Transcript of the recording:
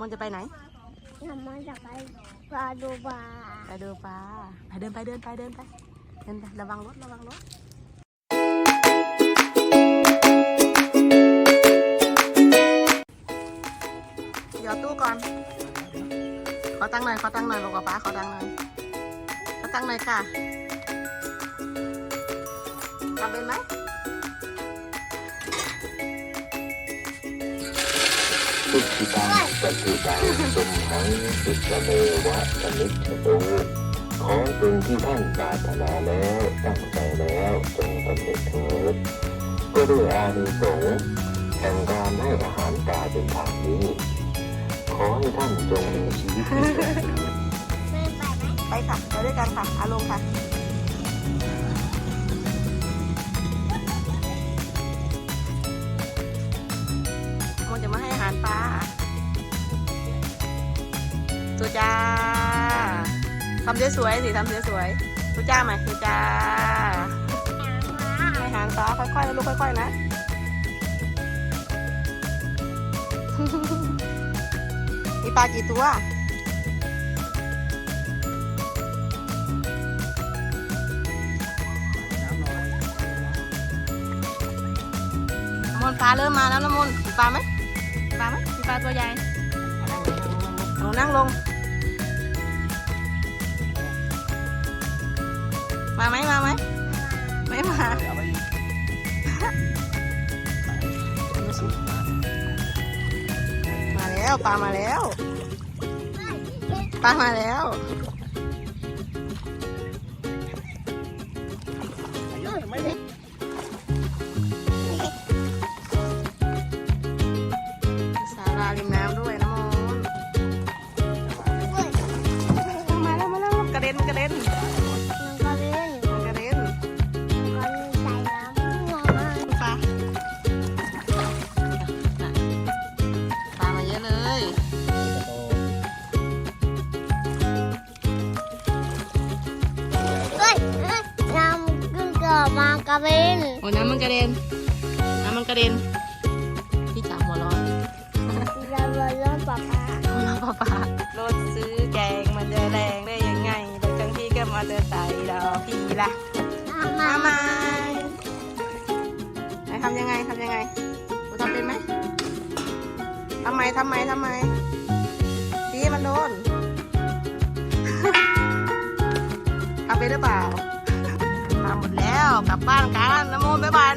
มนจะไปไหนทำไมจะไปปลาดูปลาไปดูปลาไปเดินไปเดินไปเดินไปเดินไประวังรถระวังรถหยอดตู้ก่อน ขอตังค์หน่อยขอตังค์หน่อยบอกกับป้าขอตังค์หน่อยขอตังค์หน่อยค่ะทำเป็นไหม สุขิตังปฏิตังสุมหังสุตเมวะสมิทโตขอสิ่งที่ท่านปรารถนาแล้วตั้งใจแล้วจงสำเร็จเถิดก็ด้วยอานิสงส์แห่งการให้อาหารปลาเป็นทางนี้ ขอให้ท่านจงมีชีวิตที่สดชื่นแม่ไปไหมไปค่ะไปด้วยกันค่ะอารมณ์ค่ะมันจะมาให้อาหารปลาตัวจ้าทำสวยๆสิทำสวยๆตัวจ้าไหมตัวจ้าให้อาหารปลาค่อยๆนะลูกค่อยๆนะมีปลากี่ตัวน้ำมนต์ปลาเริ่มมาแล้วน้ำมนต์มีปลาไหมมี ปลาไหมมีปลาตัวใหญ่หนูนั่งลง มาไหมมาไหมไม่มา มาแล้วปลามาแล้วปลามาแล้ว กิดมากระเบนโอ้น้ำมันกระเด็น น้ำมันกระเด็น พี่จ๋าหัวร้อนเราเลยเริ่มปลาปลาหัวร้อนป้าป้ารถซื้อแกงมันจะแรงได้ยังไงรถจังพี่ก็มาเจอใส่ดอกพี่ละทำมามามาไหนทำยังไงทำยังไงกูทำเป็นไหมทำไมทำไมทำไมพี่มันโดนทำเป็นหรือเปล่าทำหมดแล้ว กลับบ้านกันนะโมบ๊ายบาย